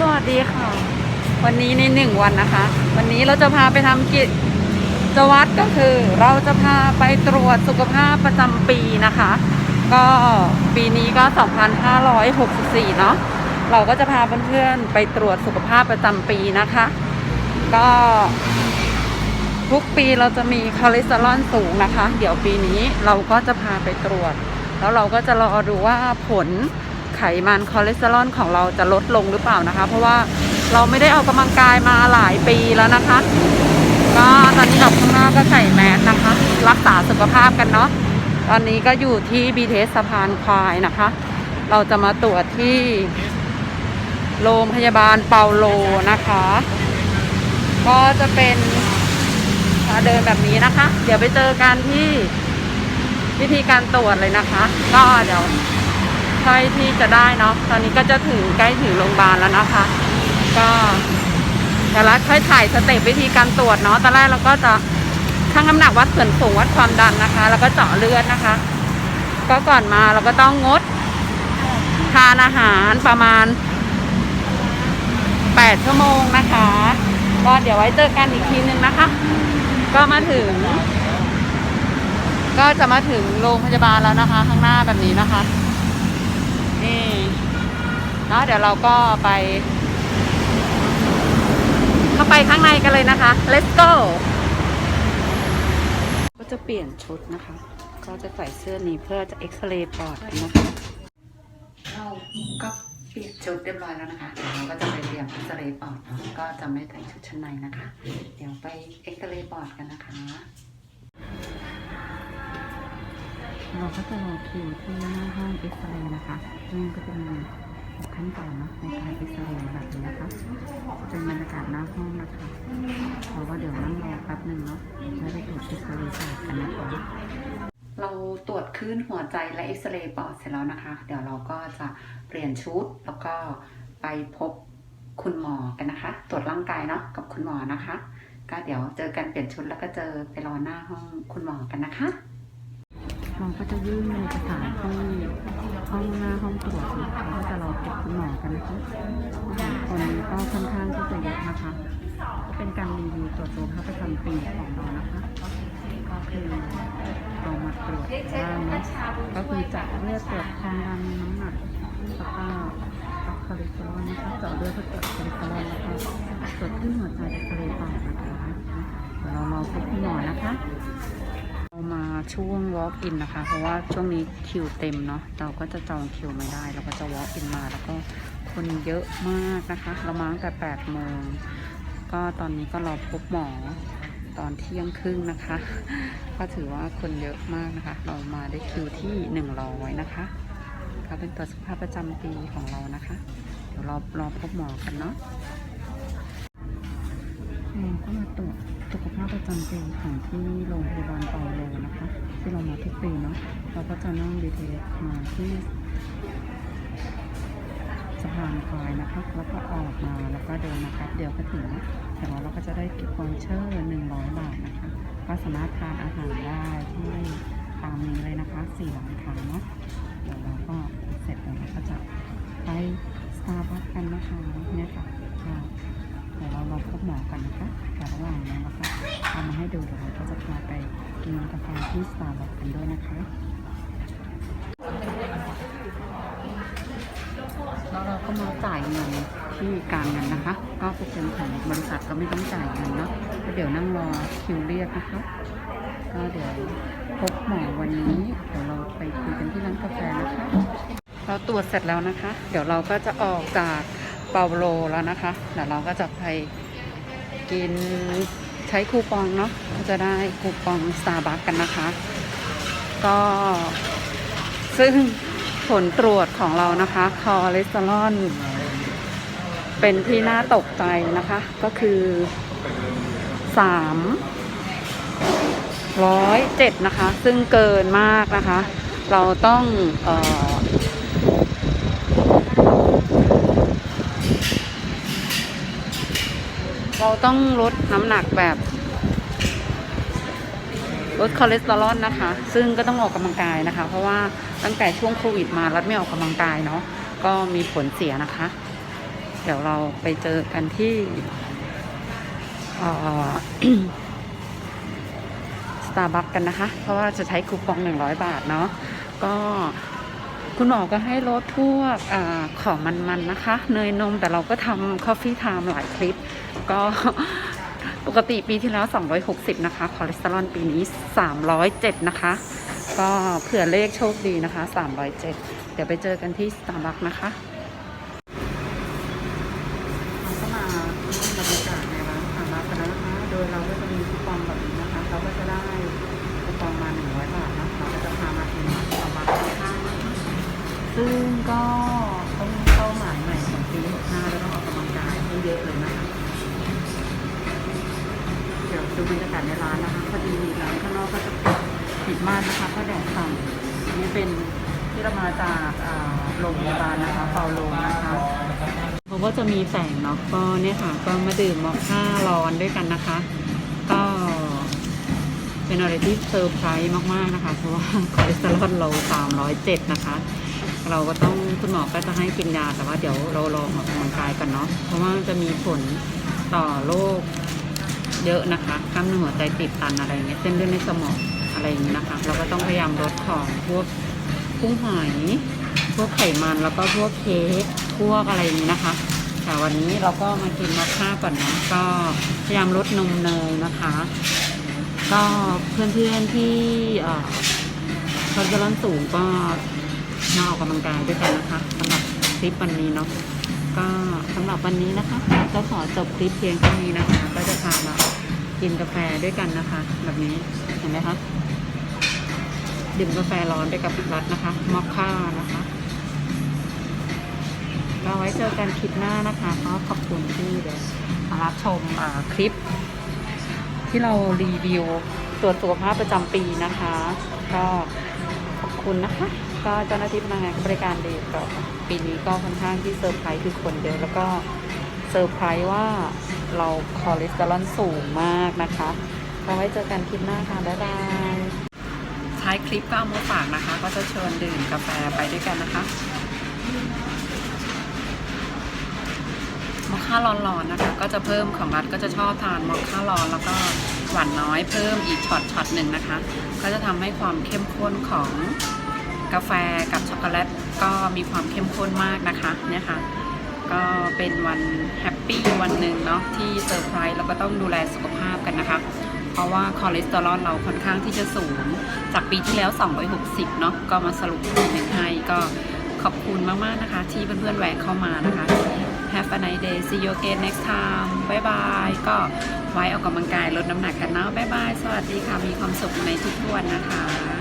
สวัสดีค่ะ วันนี้ในหนึ่งวันนะคะ วันนี้เราจะพาไปทำกิจวัตรก็คือ เราจะพาไปตรวจสุขภาพประจำปีนะคะ ก็ปีนี้ก็ 2564 เนาะเราก็จะพาเพื่อนๆไปตรวจสุขภาพประจำปีนะคะ ก็ทุกปีเราจะมีคอเลสเตอรอลสูงนะคะ เดี๋ยวปีนี้เราก็จะพาไปตรวจ แล้วเราก็จะรอดูว่าผล ไขมันคอเลสเตอรอลของเราจะลดลงหรือเปล่านะคะ เพราะว่าเราไม่ได้ออกกำลังกายมาหลายปีแล้วนะคะ ก็ตอนนี้ออกข้างนอกก็ใส่แมสนะคะ รักษาสุขภาพกันเนาะตอนนี้ก็อยู่ที่บีเทสสะพานควายนะคะ เราจะมาตรวจที่โรงพยาบาลเปาโลนะคะ ก็จะเป็นเดินแบบนี้นะคะ เดี๋ยวไปเจอกันที่วิธีการตรวจเลยนะคะ ก็เดี๋ยว ค่อยที่จะได้เนาะตอนนี้ก็จะถึงใกล้ถึงโรงพยาบาลแล้วนะคะ ก็แต่ละค่อยถ่ายสเต็ปวิธีการตรวจเนาะตอนแรกเราก็จะชั่งน้ำหนักวัดส่วนสูงวัดความดันนะคะ แล้วก็เจาะเลือดนะคะ ก็ก่อนมาเราก็ต้องงด ทานอาหารประมาณ 8 ชั่วโมงนะคะก็เดี๋ยวไว้เจอกันอีกทีนึงนะคะ ก็มาถึง ก็จะมาถึงโรงพยาบาลแล้วนะคะ ข้างหน้าแบบนี้นะคะ นี่เนาะเดี๋ยวเราก็ไป เข้าไปข้างในกันเลยนะคะ let's go ก็จะเปลี่ยนชุดนะคะ ก็จะใส่เสื้อนี้เพื่อจะเอ็กซเรย์ปอดกันนะคะเราก็เปลี่ยนชุดเรียบร้อยแล้วนะคะเดี๋ยวเราก็จะไปเตรียมเอ็กซเรย์ปอดเนาะก็จะไม่แต่งชุดชั้นในนะคะ เดี๋ยวไปเอ็กซเรย์ปอดกันนะคะ เราก็จะรอคิวที่หน้าห้องเอ็กซเรย์นะคะซึ่งก็จะมีขั้นตอนนะในการเอ็กซเรย์แบบนี้นะคะจะเป็นบรรยากาศหน้าห้องนะคะเราก็เดี๋ยวนั่งรอแป๊บหนึ่งเนาะแล้วไปตรวจเอ็กซเรย์ปอดกันนะคะเราตรวจคลื่นหัวใจและเอ็กซเรย์ปอดเสร็จแล้วนะคะ เดี๋ยวเราก็จะเปลี่ยนชุดแล้วก็ไปพบคุณหมอกันนะคะ ตรวจร่างกายเนาะกับคุณหมอนะคะ ก็เดี๋ยวเจอกันเปลี่ยนชุดแล้วก็เจอไปรอหน้าห้องคุณหมอกันนะคะ เราก็จะยื่นเอกสารที่ห้องหน้าห้องตรวจนะคะก็จะรอพบคุณหมอกันนะคะคนก็ค่อนข้างที่จะเยอะนะคะก็เป็นการรีวิวตรวจสุขภาพประจำปีของเรานะคะก็คือเรามาตรวจบ้างนะก็คือจาะเลือดตรวจความดันน้ำหนักแล้วก็วัดคอเลสเตอรอลนะคะเจาะเลือดเพื่อตรวจคอเลสเตอรอลแล้วก็ตรวจขึ้นหัวใจเอ็กซเรย์ปอดนะคะเดี๋ยวเรารอพบคุณหมอนะคะ เรามาช่วง walk in นะคะ เพราะว่าช่วงนี้คิวเต็มเนาะเราก็จะจองคิวไม่ได้ เราก็จะ walk in มาแล้วก็คนเยอะมากนะคะ เรามาตั้งแต่8โมงก็ตอนนี้ก็รอพบหมอตอนเที่ยงครึ่งนะคะ ก็ถือว่าคนเยอะมากนะคะ เรามาได้คิวที่ 100 นะคะก็เป็นตรวจสุขภาพประจำปีของเรานะคะ เดี๋ยวรารอพบหมอกันเนาะเราก็มาตรวจ สุขภาพประจำปีของที่โรงพยาบาลเปาโลนะคะ ที่เรามาทุกปีเนาะเราก็จะนั่งบีเทสมาที่สะพานควายนะคะ แล้วก็ออกมาแล้วก็เดินมาแป๊บเดียวก็ถึงนะแต่ว่าเราก็จะได้กิฟต์วอเชอร์หนึ่งร้อยบาทนะคะ ก็สามารถทานอาหารได้ที่ตามนี้เลยนะคะสี่ร้านค้าเนาะเดี๋ยวเราก็เสร็จแล้วเราก็จะไปสตาร์บัคกันนะคะเนี่ยค่ะเดี๋ยวเรารอพบหมอกันนะคะแต่ระหว่าง ให้ดูเดี๋ยวเราก็จะพาไปกินกาแฟที่สตาร์บัคกันด้วยนะคะแล้วเราก็มาจ่ายเงินที่การเงินนะคะ ก็เปร์เซ็นต์ของบริษัทก็ไม่ต้องจ่ายเงินเนาะก็เดี๋ยวนั่งรอคิวเรียกนะคะ ก็เดี๋ยวพบหมอวันนี้เดี๋ยวเราไปคุยกันที่ร้านกาแฟนะคะ เราตรวจเสร็จแล้วนะคะ เดี๋ยวเราก็จะออกจากเปาโลแล้วนะคะเดี๋ยวเราก็จะไปกิน ใช้คูปองเนาะก็จะได้คูปองสตาร์บัคกันนะคะ ก็ซึ่งผลตรวจของเรานะคะคอเลสเตอรอลเป็นที่น่าตกใจนะคะ ก็คือสามร้อยเจ็ดนะคะ ซึ่งเกินมากนะคะ เราต้องเออ เราต้องลดน้ำหนักแบบลดคอเลสเตอรอลนะคะ ซึ่งก็ต้องออกกำลังกายนะคะ เพราะว่าตั้งแต่ช่วงโควิดมารัดไม่ออกกำลังกายเนาะก็มีผลเสียนะคะ เดี๋ยวเราไปเจอกันที่สตาร์บัคกันนะคะ เพราะว่าจะใช้คูปอง 100 บาทเนาะก็คุณหมอก็ให้ลดพวกอของมันๆนะคะ เนยนมแต่เราก็ทำ Coffee Time หลายคลิป ก็ปกติปีที่แล้ว 260 นะคะ คอเลสเตอรอลปีนี้ 307 นะคะ ก็เผื่อเลขโชคดีนะคะ 307 เดี๋ยวไปเจอกันที่ Starbucks นะคะเราก็มาบรรยากาศในร้าน Starbucks กันแล้วนะคะ โดยเราก็จะมีคูปองแบบนี้นะคะเขาก็จะได้คูปองมา 100 บาทนะเราก็จะพามาที่ร้าน Starbucks ข้างๆนะคะซึ่งก็ ดูบรรยากาศในร้านนะคะพอดีร้านข้างนอกก็จะปิดมานนะคะเพราะแดดส่องอันนี้เป็นที่เรามาจากโรงพยาบาลนะคะเปาโลนะคะเพราะว่าจะมีแสงเนาะก็เนี่ยค่ะ ก็มาดื่มมอคค่าร้อนด้วยกันนะคะ ก็เป็นอะไรที่เซอร์ไพรส์มากๆนะคะ เพราะว่าคอเลสเตอรอลเรา307 นะคะ เราก็ต้องคุณหมอก็จะให้กินยาแต่ว่าเดี๋ยวเราลองออกกำลังกายกันเนาะเพราะว่าจะมีผลต่อโรค เยอะนะคะกล้ามเนื้อหัวใจติดตันอะไรเงี้ยเส้นเลือดในสมองอะไรอย่างเงี้ยนะคะเราก็ต้องพยายามลดของพวกกุ้งหอยพวกไขมันแล้วก็พวกเค้กพวกอะไรอย่างนี้นะคะแต่วันนี้เราก็มากินมาค่าก่อนนะก็พยายามลดนมเนยนะคะ ก็เพื่อนๆที่เอ่อคอเลสเตอรอลสูงก็มาออกกำลังกายด้วยกันนะคะสำหรับคลิปวันนี้เนาะ สำหรับวันนี้นะคะ ก็ขอจบคลิปเพียงแค่นี้นะคะ ก็จะพามากินกาแฟด้วยกันนะคะ แบบนี้เห็นไหมคะดื่มกาแฟร้อนด้วยกับรัดนะคะมอคค่านะคะเราไว้เจอกันคลิปหน้านะคะก็ขอบคุณที่เดี๋ยวมารับชมคลิป ที่เรารีวิวตรวจสุขภาพประจำปีนะคะ ก็ คุณนะคะ ก็เจ้าหน้าที่พนักงานบริการดีก็ปีนี้ก็ค่อนข้างที่เซอร์ไพรส์คือคนเยอะแล้วก็เซอร์ไพรส์ว่าเราคอเลสเตอรอลสูงมากนะคะเราไว้เจอกันคลิปหน้าค่ะ บ๊ายบายท้ายคลิปก็เอามาฝากนะคะ ก็จะเชิญดื่มกาแฟไปด้วยกันนะคะมอคค่าร้อนๆนะคะ ก็จะเพิ่มของรัฐก็จะชอบทานมอคค่าร้อนแล้วก็ หวานน้อยเพิ่มอีกช็อตช็อตหนึ่งนะคะ ก็จะทำให้ความเข้มข้นของกาแฟกับช็อกโกแลตก็มีความเข้มข้นมากนะคะเนี่ยค่ะก็เป็นวันแฮปปี้วันหนึ่งเนาะที่เซอร์ไพรส์แล้วก็ต้องดูแลสุขภาพกันนะคะ เพราะว่าคอเลสเตอรอลเราค่อนข้างที่จะสูง จากปีที่แล้ว 260 เนาะก็มาสรุปหนึ่งให้ก็ขอบคุณมาก ๆ นะคะ ที่เพื่อนๆแวะเข้ามานะคะ Have a nice day see you again next time บ๊ายบายก็ไว้ออกกำลังกายลดน้ำหนักกันเนาะบ๊ายบาย สวัสดีค่ะ มีความสุขในทุกวันนะคะ